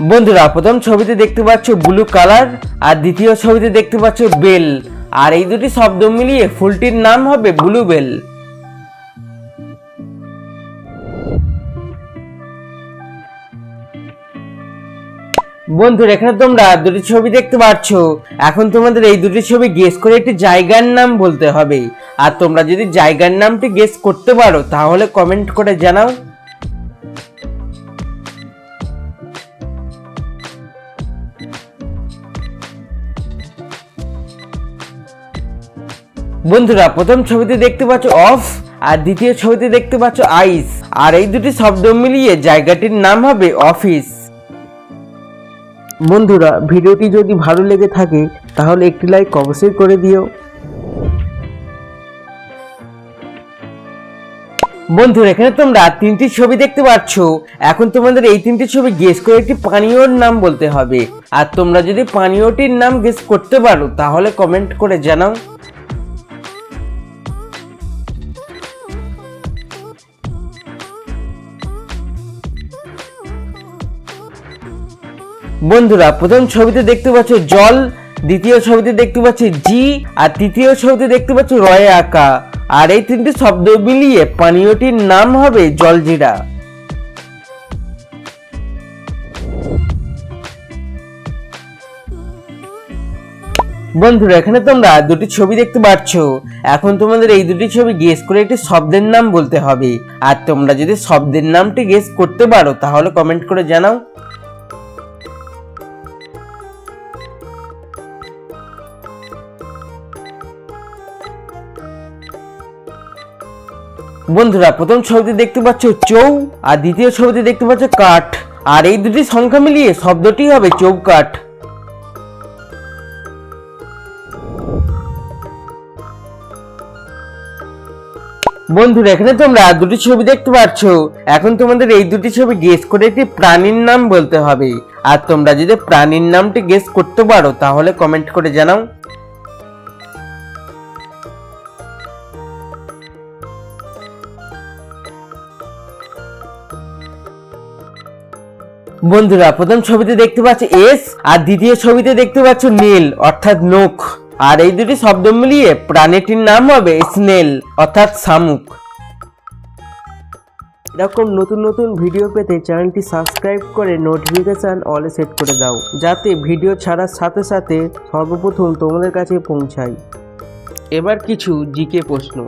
বন্ধুরা, প্রথম ছবিতে দেখতে পাচ্ছ ব্লু কালার আর দ্বিতীয় ছবিতে দেখতে পাচ্ছ বেল আর এই দুটি শব্দ মিলিয়ে ফুলটির নাম হবে ব্লু বেল বন্ধুরা, এখানে তোমরা দুটি ছবি দেখতে পাচ্ছ। এখন তোমাদের এই দুটি ছবি গেস করে একটি জায়গার নাম বলতে হবে। আর তোমরা যদি জায়গার নামটি গেস করতে পারো, তাহলে কমেন্ট করে জানাও। বন্ধুরা প্রথম ছবিতে দেখতে পাচ্ছ অফ আর দ্বিতীয় ছবিতে দেখতে পাচ্ছ আইস আর এই দুটি শব্দ মিলিয়ে জায়গাটির নাম হবে অফিস। বন্ধুরা ভিডিওটি যদি ভালো লেগে থাকে তাহলে একটি লাইক অবশ্যই করে দিও। বন্ধুরা এখানে তোমরা তিনটি ছবি দেখতে পাচ্ছ। এখন তোমাদের এই তিনটি ছবি গেস করে একটি পানীয়র নাম বলতে হবে। আর তোমরা যদি পানীয়টির নাম গেস করতে পারো তাহলে কমেন্ট করে জানাও। বন্ধুরা, প্রথম ছবিতে দেখতে পাচ্ছ জল, দ্বিতীয় ছবিতে দেখতে পাচ্ছি জি, আর তৃতীয় ছবিতে দেখতে পাচ্ছ রয়ে আঁকা। আর এই তিনটি শব্দ মিলিয়ে পানীয়টির নাম হবে জলজিরা। বন্ধুরা, এখানে তোমরা দুটি ছবি দেখতে পাচ্ছ। এখন তোমাদের এই দুটি ছবি গেস করে একটি শব্দের নাম বলতে হবে। আর তোমরা যদি শব্দের নামটি গেস করতে পারো, তাহলে কমেন্ট করে জানাও। বন্ধুরা, প্রথম ছবিতে দেখতে পাচ্ছ চৌ, আর দ্বিতীয় ছবিতে দেখতে পাচ্ছ কাঠ। আর এই দুটি সংখ্যা মিলিয়ে শব্দটি হবে চৌকাঠ। বন্ধুরা, এখানে তোমরা দুটি ছবি দেখতে পাচ্ছ। এখন তোমাদের এই দুটি ছবি গেস করে একটি প্রাণীর নাম বলতে হবে। আর তোমরা যদি প্রাণীর নামটি গেস করতে পারো, তাহলে কমেন্ট করে জানাও। বন্ধুরা, প্রথম ছবিতে দেখতে পাচ্ছ এস, আর দ্বিতীয় ছবিতে দেখতে পাচ্ছ নীল, অর্থাৎ নখ। আর এই দুটি শব্দ মিলিয়ে প্রাণীটির নাম হবে স্নেল, অর্থাৎ শামুক। এরকম নতুন নতুন ভিডিও পেতে চ্যানেলটি সাবস্ক্রাইব করে নোটিফিকেশান অলে সেট করে দাও, যাতে ভিডিও ছাড়ার সাথে সাথে সর্বপ্রথম তোমাদের কাছে পৌঁছায় এবার কিছু জিকে প্রশ্ন।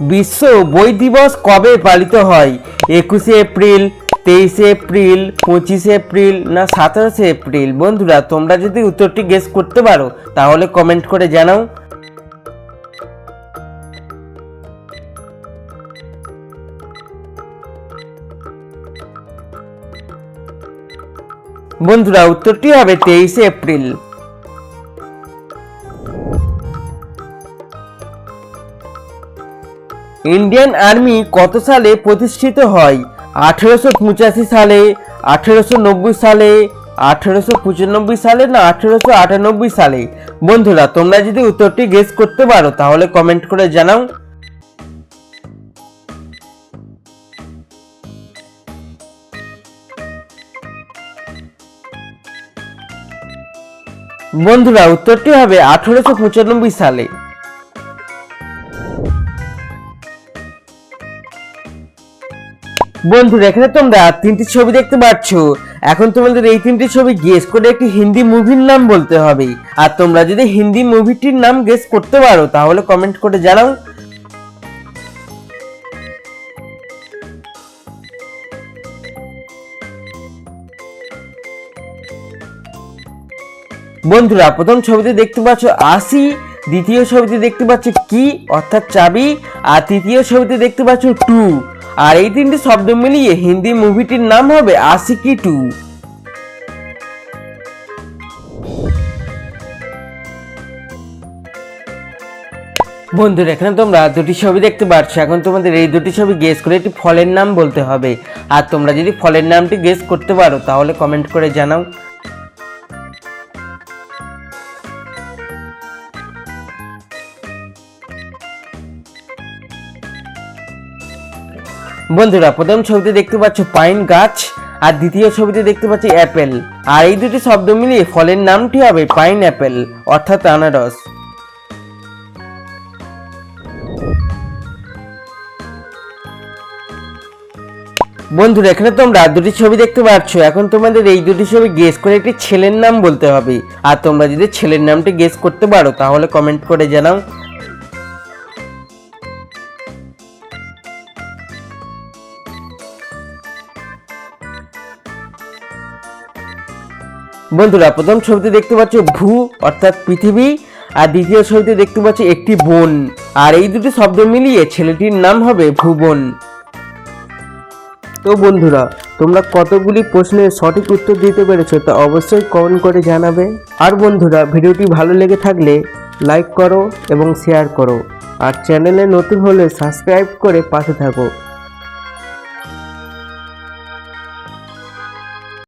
বিশ্ব বই দিবস কবে পালিত হয়? একুশে এপ্রিল, তেইশে এপ্রিল, পঁচিশে এপ্রিল না সাতাশে এপ্রিল? বন্ধুরা, তোমরা যদি উত্তরটি গেস করতে পারো, তাহলে কমেন্ট করে জানাও। বন্ধুরা, উত্তরটি হবে তেইশে এপ্রিল। ইন্ডিয়ান আর্মি কত সালে প্রতিষ্ঠিত হয়? আঠেরোশো পঁচাশি সালে, আঠেরোশো নব্বই সালে, আঠেরোশো পঁচানব্বই সালে না আঠেরোশো আটানব্বই সালে? বন্ধুরা, তোমরা যদি উত্তরটি গেস করতে পারো, তাহলে কমেন্ট করে জানাও। বন্ধুরা, উত্তরটি হবে আঠেরোশো পঁচানব্বই সালে। বন্ধুরা, এখানে তোমরা তিনটি ছবি দেখতে পাচ্ছ। এখন তোমাদের এই তিনটি ছবি গেস করে একটি হিন্দি মুভির নাম বলতে হবে। আর তোমরা যদি হিন্দি মুভিটির নাম গেস করতে পারো, তাহলে কমেন্ট করে জানাও। বন্ধুরা, প্রথম ছবিতে দেখতে পাচ্ছ আশি দ্বিতীয় ছবিতে দেখতে পাচ্ছ কি, অর্থাৎ চাবি, আর তৃতীয় ছবিতে দেখতে পাচ্ছ টু। আর এই তিনটি শব্দ মিলিয়ে হিন্দি মুভিটির নাম হবে আশিকি টু। বন্ধুরা, এখানে তোমরা দুটি ছবি দেখতে পাচ্ছ এখন তোমাদের এই দুটি ছবি গেস করে একটি ফলের নাম বলতে হবে। আর তোমরা যদি ফলের নামটি গেস করতে পারো, তাহলে কমেন্ট করে জানাও। বন্ধুরা, প্রথম ছবিতে দেখতে পাচ্ছ পাইন গাছ, আর দ্বিতীয় ছবিতে দেখতে পাচ্ছ অ্যাপেল। আর এই দুটি শব্দ মিলিয়ে ফলের নামটি হবে পাইন অ্যাপেল অর্থাৎ আনারস। বন্ধুরা, এখানে তোমরা দুটি ছবি দেখতে পাচ্ছ। এখন তোমাদের এই দুটি ছবি গেস করে একটি ছেলের নাম বলতে হবে। আর তোমরা যদি ছেলের নামটি গেস করতে পারো, তাহলে কমেন্ট করে জানাও। বন্ধুরা, প্রথম ছবিতে দেখতে পাচ্ছ ভূ, অর্থাৎ পৃথিবী, আর দ্বিতীয় ছবিতে দেখতে পাচ্ছ একটি বোন। আর এই দুটি শব্দ মিলিয়ে ছেলেটির নাম হবে ভুবন। তো বন্ধুরা, তোমরা কতগুলি প্রশ্নের সঠিক উত্তর দিতে পেরেছ তা অবশ্যই কমেন্ট করে জানাবে। আর বন্ধুরা, ভিডিওটি ভালো লেগে থাকলে লাইক করো এবং শেয়ার করো। আর চ্যানেলে নতুন হলে সাবস্ক্রাইব করে পাশে থাকো।